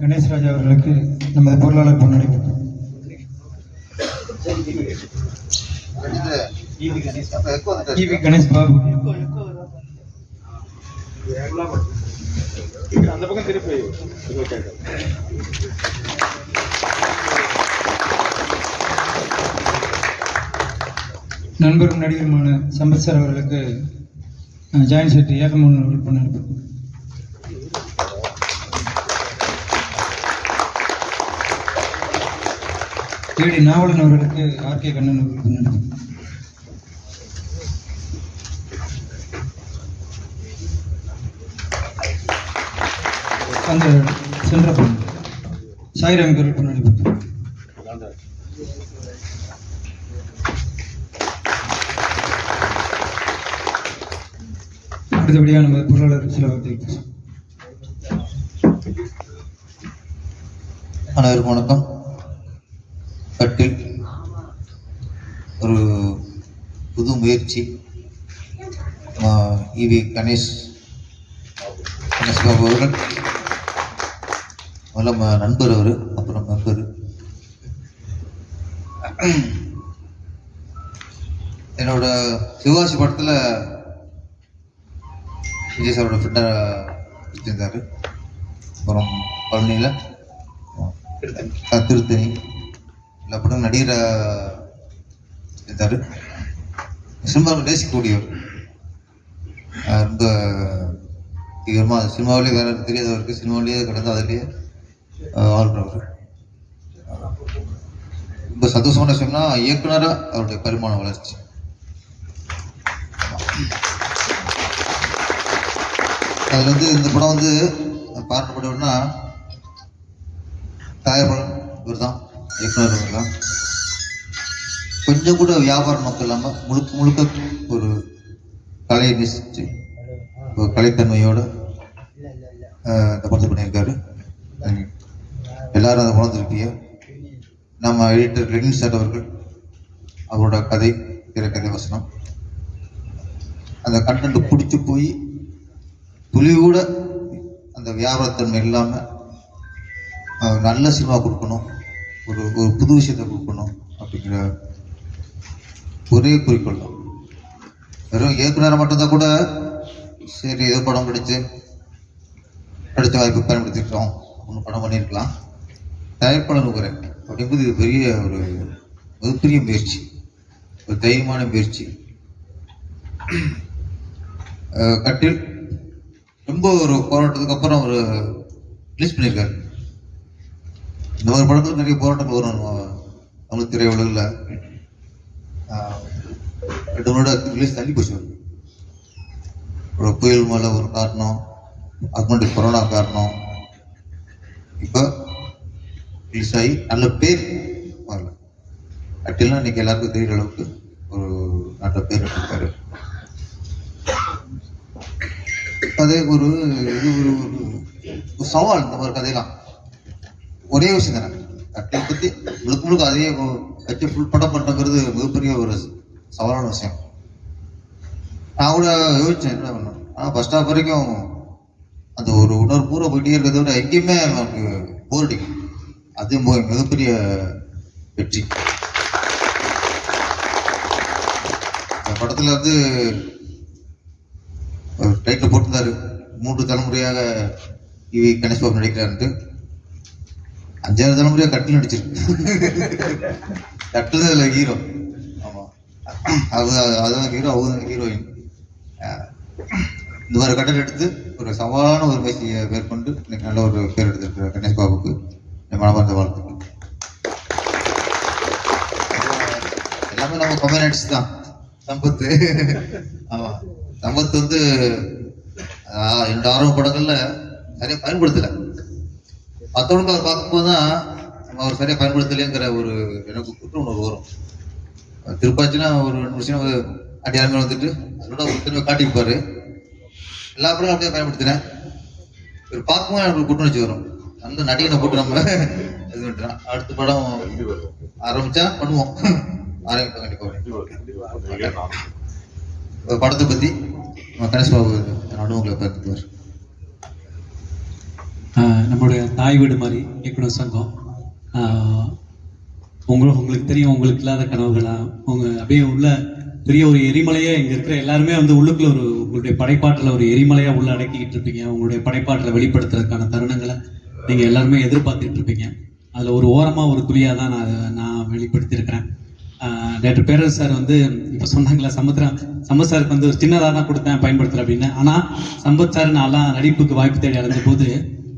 கணேஷ்ராஜ் அவர்களுக்கு நமது பொருளாளர் பொன்னடி இவி கணேஷ் பாபு. அந்த பக்கம் திருப்பி நண்பரும் நடிகருமான சம்பத் சார் அவர்களுக்கு ஜாயின் செட்டி ஏகமோகன் அவர்கள் பொன்னடி ஏடி நாவலன் அவர்களுக்கு ஆர் கே கண்ணன் அவர்களுக்கு நன்றி. அந்த சென்ற பொண்ணு சாய்ராம் அவர்கள் பொன்னடி அடுத்தபடியாக நம்ம பொருளாளர் சில வார்த்தை அனைவருக்கும் வணக்கம் கட்டில் ஒரு புது முயற்சி. இவி கணேஷ் கணேஷ் பாபு அவர்கள். முதல்ல நம்ம நண்பர் அவர் அப்புறம் மெம்பர். என்னோட சிவாசி படத்தில் விஜய் சாரோட ஃப்ரெண்டாக இருந்தார். அப்புறம் பழனியில் திருத்தணி. எல்லா படம் நடிகராக இருந்தார். சினிமாவில் நேசிக்கக்கூடியவர். ரொம்ப தீவிரமாக சினிமாவிலே வேற தெரியாதவருக்கு சினிமாவிலேயே கடந்து அதிலேயே வாழ்கிறவர் ரொம்ப சந்தோஷமான விஷயம்னா இயக்குனராக அவருடைய பரிமாண வளர்ச்சி. அதில் வந்து இந்த படம் வந்து பார்க்கப்படணும்னா தாயப்படம் இவர் தான் இயக்குனர் இவர் தான் கொஞ்சம் கூட வியாபார நோக்கம் இல்லாமல் முழுக்க முழுக்க ஒரு கலையை நேசிச்சு ஒரு கலைத்தன்மையோட இந்த படத்தை பண்ணியிருக்காரு. எல்லாரும் அதை உணர்ந்துருப்பீங்க. நம்ம எடிட்டர் லெனின் சார் அவர்கள் அவரோட கதை திரைக்கதை வசனம் அந்த கண்டென்ட் பிடிச்சி போய் துளி கூட அந்த வியாபாரத்தன்மை இல்லாமல் நல்ல சினிமா கொடுக்கணும் ஒரு ஒரு புது விஷயத்தை கொடுக்கணும் அப்படிங்கிற ஒரே குறிக்கோள் தான் வெறும் இயக்குனரை மட்டும்தான் கூட சரி ஏதோ படம் பிடிச்சு கிடைச்ச வாய்ப்பு பயன்படுத்திக்கிட்டோம் ஒன்று படம் பண்ணியிருக்கலாம் தயாரிப்பாளர் உரை அப்படிங்கிறது இது பெரிய ஒரு மிகப்பெரிய முயற்சி. ஒரு தைரியமான முயற்சி. கட்டில் ரொம்ப ஒரு போராட்டத்துக்கு அப்புறம் ஒரு ரிலீஸ் பண்ணியிருக்காரு இந்த மாதிரி படத்தில் நிறைய போராட்டங்கள் வரும். நம்ம தமிழ் திரையுலகில். ரெண்டு மூணு ரிலீஸ் தள்ளி போச்சு அவருக்கு. ஒரு புயல் மேலே ஒரு காரணம் அதுக்கு முன்னாடி கொரோனா காரணம். இப்போ ரிலீஸ் ஆகி நல்ல பேர் வரல. அட்டிலாம் இன்னைக்கு எல்லாருக்கும் தெரிகிற அளவுக்கு ஒரு நல்ல பேர் எடுத்திருக்காரு அதே ஒரு இது ஒரு ஒரு- சவால் இந்த மாதிரி கதையெல்லாம். ஒரே விஷயம் தானே. கட்டை பற்றி முழுக்க முழுக்க அதையே வச்சு ஃபுல் படம் பண்ணுறங்கிறது மிகப்பெரிய ஒரு சவாலான விஷயம். நான் கூட யோசிச்சேன் என்ன பண்ணேன் ஆனால் ஃபஸ்ட் ஸ்டாப் வரைக்கும் அந்த ஒரு உணர்வு பூரா போயிட்டே இருக்கிறத விட எங்கேயுமே நமக்கு போர் அடிக்கும். அது மிகப்பெரிய வெற்றி. இந்த படத்தில் வந்து டைட்டில் போட்டிருந்தாரு. மூன்று தலைமுறையாக இவி கணேஷ் பாபு நடிக்கிறாருன்ட்டு. அஞ்சாறு தலைமுறையாக கட்டில் நடிச்சிருக்கு கட்டில் அதில் ஹீரோ ஆமாம் அதுதான் ஹீரோ அவங்க ஹீரோயின் இந்த மாதிரி கட்டல் எடுத்து ஒரு சவாலான ஒரு பயிற்சியை மேற்கொண்டு இன்னைக்கு நல்ல ஒரு பேர் எடுத்திருக்கிற கணேஷ் பாபுக்கு என் மனமார்ந்த வாழ்த்துக்கள். எல்லாமே நம்ம கம்யூனிட்ஸ் தான். சம்பத்து. ஆமா. சம்பத்து வந்து ஆஹ், என்னோட படங்கள்ல சரியா பயன்படுத்தல. மற்றவங்க அதை பார்க்கும்போது தான் நம்ம அவர் சரியா பயன்படுத்தலைங்கிற ஒரு எனக்கு குற்ற உணர்வு வரும். திருப்பாச்சினா ஒரு ரெண்டு வருஷம் ஒரு அடியாரங்கள் வந்துட்டு அதோட ஒரு திரும்ப காட்டிப்பாரு எல்லா படமும் அப்படியே பயன்படுத்தினேன் ஒரு பார்க்கும்போது எனக்கு குற்றுணர்ச்சி வரும். நல்ல நடிகனை போட்டு நம்ம இது பண்ணுறோம் அடுத்த படம் ஆரம்பிச்சா பண்ணுவோம். ஆரம்பிப்போம் கண்டிப்பாக ஒரு படத்தை பத்தி நம்ம கணேஷ் பாபு அனுபவங்களை பார்த்துக்குவார். ஆஹ் நம்மளுடைய தாய் வீடு மாதிரி இயக்குனர் சங்கம். ஆஹ் உங்களுக்கு உங்களுக்கு தெரியும் உங்களுக்கு இல்லாத கனவுகளா? உங்க அப்படியே உள்ள பெரிய ஒரு எரிமலையா இங்க இருக்கிற எல்லாருமே வந்து உள்ளுக்குள்ள ஒரு உங்களுடைய படைப்பாட்டில் ஒரு எரிமலையா உள்ள அடக்கிக்கிட்டு இருப்பீங்க. உங்களுடைய படைப்பாட்டில் வெளிப்படுத்துறதுக்கான தருணங்களை நீங்க எல்லாருமே எதிர்பார்த்துட்டு இருப்பீங்க. அதுல ஒரு ஓரமா ஒரு துளியா தான் நான் அதை நான் வெளிப்படுத்தியிருக்கிறேன். டாக்டர் பேரர் சார் வந்து இப்போ சொன்னாங்களா சமுத்திரம் சம்பத் சாருக்கு வந்து ஒரு சின்னதாக தான் கொடுத்தேன் பயன்படுத்துகிறேன் அப்படின்னு. ஆனால் சம்பத் சார் நான்லாம் நடிப்புக்கு வாய்ப்பு தேடி அடைஞ்ச போது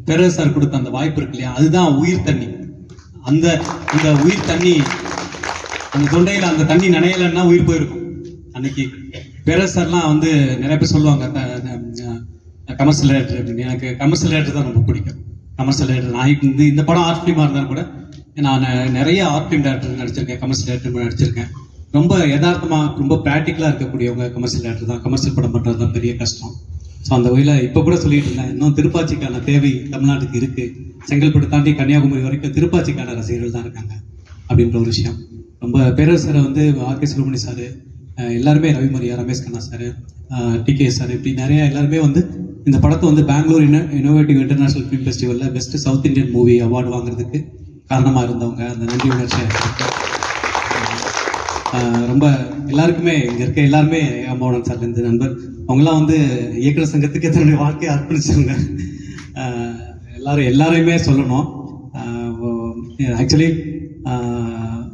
பேரர் சார் கொடுத்த அந்த வாய்ப்பு இருக்கு இல்லையா? அதுதான் உயிர் தண்ணி. அந்த அந்த உயிர் தண்ணி அந்த தொண்டையில் அந்த தண்ணி நனையலைன்னா உயிர் போயிருக்கும். அன்னைக்கு பேரர் சார்லாம் வந்து நிறைய பேர் சொல்லுவாங்க கமர்ஷியல் ரைட்டர் அப்படின்னு. எனக்கு கமர்ஷியல் ரைட்டர் தான் ரொம்ப பிடிக்கும். கமர்ஷியல் ரைட்டர் நான் இந்த இந்த படம் ஆர்ட் ஃபிலிமாக இருந்தாலும் கூட நான் நிறைய ஆர்ட் ஃபிலிம் டேரக்டர் நடிச்சிருக்கேன் கமர்ஷியல் டேரக்டர் நடிச்சிருக்கேன். ரொம்ப யதார்த்தமாக ரொம்ப ப்ராக்டிக்கலாக இருக்கக்கூடியவங்க கமர்ஷியல் டேரக்டர் தான். கமர்ஷியல் படம் பண்ணுறது தான் பெரிய கஷ்டம். ஸோ அந்த வகையில் இப்போ கூட சொல்லிட்டு இருந்தேன். இன்னும் திருப்பாச்சிக்கான தேவை தமிழ்நாட்டுக்கு இருக்கு. செங்கல்பட்டு தாண்டி கன்னியாகுமரி வரைக்கும் திருப்பாச்சிக்கான ரசிகர்கள் தான் இருக்காங்க அப்படின்ற ஒரு விஷயம். ரொம்ப பேரரசரை வந்து ஆர்கே சுப்ரமணி சார் எல்லாருமே Ravi Mariya Ramesh Kanna sir TK sir இப்படி நிறைய எல்லாருமே வந்து இந்த படத்தை வந்து பெங்களூர் இன்ன innovative international film ஃபெஸ்டிவலில் best south Indian movie award வாங்குறதுக்கு காரணமாக இருந்தவங்க. அந்த நன்றி உணர்ச்சியாக ரொம்ப எல்லாருக்குமே இங்கே இருக்க எல்லாருமே அம்மாவோட சார் இந்த நண்பர். அவங்களாம் வந்து இயக்குனர் சங்கத்துக்கு தன்னுடைய வாழ்க்கையை அர்ப்பணிச்சிருங்க எல்லாரும் எல்லாரையுமே சொல்லணும். ஆக்சுவலி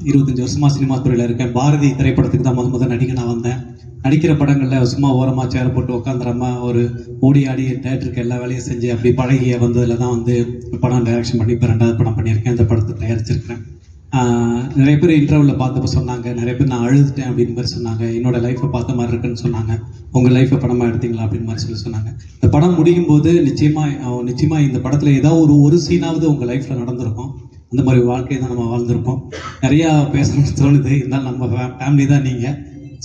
இருபத்தஞ்சி வருஷமாக சினிமா துறையில் இருக்கேன். பாரதி திரைப்படத்துக்கு தான் முத முதல் நடிக்க நான் வந்தேன். நடிக்கிற படங்களில் சும்மா ஓரமாக சேர போட்டு உட்காந்துறமா ஒரு ஓடி ஆடி தேட்டருக்கு எல்லா வேலையும் செஞ்சு அப்படி பழகிய வந்ததில் தான் வந்து படம் டைரக்ஷன் பண்ணி இப்போ ரெண்டாவது படம் பண்ணியிருக்கேன். இந்த படத்தை தயாரிச்சிருக்கிறேன். நிறைய பேர் இன்டர்வியூவில் பார்த்தப்ப சொன்னாங்க நிறைய பேர் நான் அழுதுட்டேன் அப்படின்னு மாதிரி சொன்னாங்க. என்னோட லைஃப்பை பார்த்த மாதிரி இருக்குன்னு சொன்னாங்க. உங்கள் லைஃப்பை படமாக எடுத்தீங்களா அப்படின்னு மாதிரி சொல்லி சொன்னாங்க. இந்த படம் முடியும் போது நிச்சயமாக நிச்சயமாக இந்த படத்தில் ஏதாவது ஒரு ஒரு சீனாவது உங்கள் லைஃப்பில் நடந்திருக்கும். அந்த மாதிரி வாழ்க்கையை தான் நம்ம வாழ்ந்திருப்போம் நிறையா பேசணும்னு தோணுது. இருந்தாலும் நம்ம ஃபேமிலி தான் நீங்கள்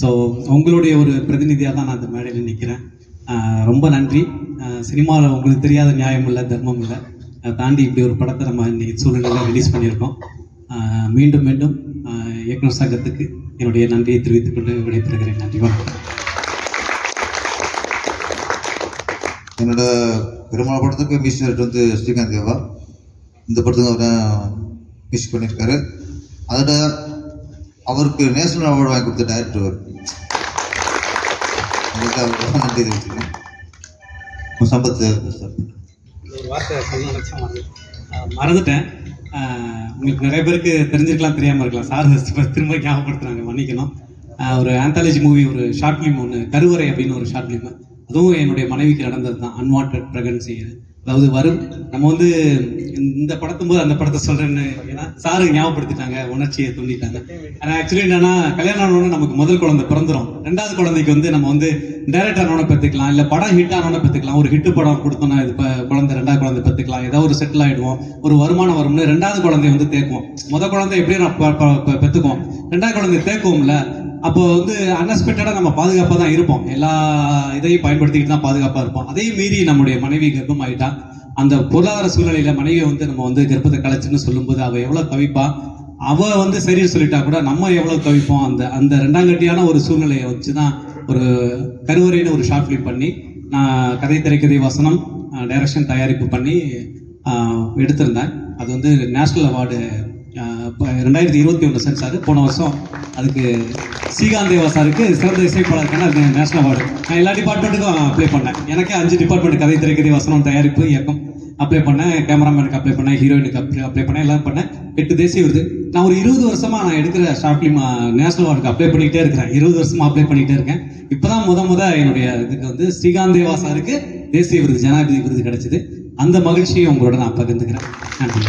ஸோ உங்களுடைய ஒரு பிரதிநிதியாக தான் நான் அந்த மேடையில் நிற்கிறேன் ரொம்ப நன்றி. சினிமாவில் உங்களுக்கு தெரியாத நியாயம் இல்லை தர்மம் இல்லை. அதை தாண்டி இப்படி ஒரு படத்தை நம்ம இன்னைக்கு சூழ்நிலையில் ரிலீஸ் பண்ணியிருக்கோம். மீண்டும் மீண்டும் ஆஹ் இயக்குனர் சங்கத்துக்கு என்னுடைய நன்றியை தெரிவித்துக் கொண்டு விடைபெறுகிறேன். நன்றி வணக்கம். என்னோட பெருமாள் படத்துக்கு மியூசிக் வந்து ஸ்ரீகாந்த் தேவா இந்த படத்துக்கு அவர் மியூசிக் பண்ணியிருக்காரு அதோட அவருக்கு நேஷனல் அவார்டு வாங்கி கொடுத்த டைரக்டர் அவர். அதுக்கு அவருக்கு நன்றி தெரிவிச்சுக்கிறேன். சம்பத் சார். மறந்துட்டேன். உங்களுக்கு நிறைய பேருக்கு தெரிஞ்சிருக்கலாம் தெரியாமல் இருக்கலாம். சார் திரும்ப ஞாபகப்படுத்துறாங்க மன்னிக்கணும். ஒரு ஆந்தாலஜி மூவி ஒரு ஷார்ட் ஃபிலிம் ஒன்று கருவறை அப்படின்னு ஒரு ஷார்ட் ஃபிலிம் அதுவும் என்னுடைய மனைவிக்கு நடந்தது தான் அன்வான்ட் ப்ரெக்னன்சி அதாவது வரும் நம்ம வந்து இந்த படத்தும் போது அந்த படத்தை சொல்றேன்னு ஏன்னா சாரு ஞாபகப்படுத்திட்டாங்க உணர்ச்சியை தூண்டிட்டாங்க. ஆனால் ஆக்சுவலி என்னன்னா கல்யாணம் ஆனோட நமக்கு முதல் குழந்தை பிறந்துரும். ரெண்டாவது குழந்தைக்கு வந்து நம்ம வந்து டைரக்ட் ஆனோட பெற்றுக்கலாம் இல்லை படம் ஹிட் ஆனோட பெற்றுக்கலாம். ஒரு ஹிட் படம் கொடுத்தோம்னா இது இப்போ குழந்தை ரெண்டாவது குழந்தை பெற்றுக்கலாம். ஏதாவது ஒரு செட்டில் ஆயிடுவோம். ஒரு வருமானம் வரும்னு ரெண்டாவது குழந்தைய வந்து தேக்குவோம். முதல் குழந்தை எப்படியும் நான் பெற்றுக்குவோம். ரெண்டாவது குழந்தை தேக்குவோம்ல அப்போ வந்து அன்எக்ஸ்பெக்டடாக நம்ம பாதுகாப்பாக தான் இருப்போம். எல்லா இதையும் பயன்படுத்திக்கிட்டு தான் பாதுகாப்பாக இருப்போம். அதையும் மீறி நம்முடைய மனைவி கர்ப்பம் ஆயிட்டா அந்த பொருளாதார சூழ்நிலையில மனைவியை வந்து நம்ம வந்து கர்ப்பத்தை கலைச்சுன்னு சொல்லும்போது அவ எவ்வளவு தவிப்பா? அவ வந்து சரின்னு சொல்லிட்டா கூட நம்ம எவ்வளவு தவிப்போம்? அந்த அந்த ரெண்டாங்கட்டியான ஒரு சூழ்நிலையை வச்சு தான் ஒரு கருவறைன்னு ஒரு ஷார்ட் ஃபிலிம் பண்ணி நான் கதை திரைக்கதை வசனம் டைரக்ஷன் தயாரிப்பு பண்ணி எடுத்திருந்தேன். அது வந்து நேஷ்னல் அவார்டு ரெண்டாயிரத்தி இருபத்தி ஒன்று சென்சார் போன வருஷம் அதுக்கு ஸ்ரீகாந்த் தேவா சாருக்கு சிறந்த இசைப்பாளருக்கான நேஷனல் அவார்டு நான் எல்லா டிபார்ட்மெண்ட்டுக்கும் அப்ளை பண்ணேன். எனக்கே அஞ்சு டிபார்ட்மெண்ட் கதை திரைக்கதை வசனம் தயாரிப்பு இயக்கம் அப்ளை பண்ணேன். கேமராமேனுக்கு அப்ளை பண்ணேன். ஹீரோயினுக்கு அப்ளை அப்ளை பண்ணேன். எல்லாம் பண்ணேன். எட்டு தேசிய விருது. நான் ஒரு இருபது வருஷமா நான் எடுக்கிற ஷார்ட் ஃபிலிம் நேஷனல் அவார்டுக்கு அப்ளை பண்ணிக்கிட்டே இருக்கிறேன். இருபது வருஷமா அப்ளை பண்ணிக்கிட்டே இருக்கேன். இப்போ தான் முத முத என்னுடைய இதுக்கு வந்து ஸ்ரீகாந்த் தேவா சாருக்கு தேசிய விருது ஜனாதிபதி விருது கிடைச்சிது. அந்த மகிழ்ச்சியை உங்களோட நான் பகிர்ந்துக்கிறேன். நன்றி.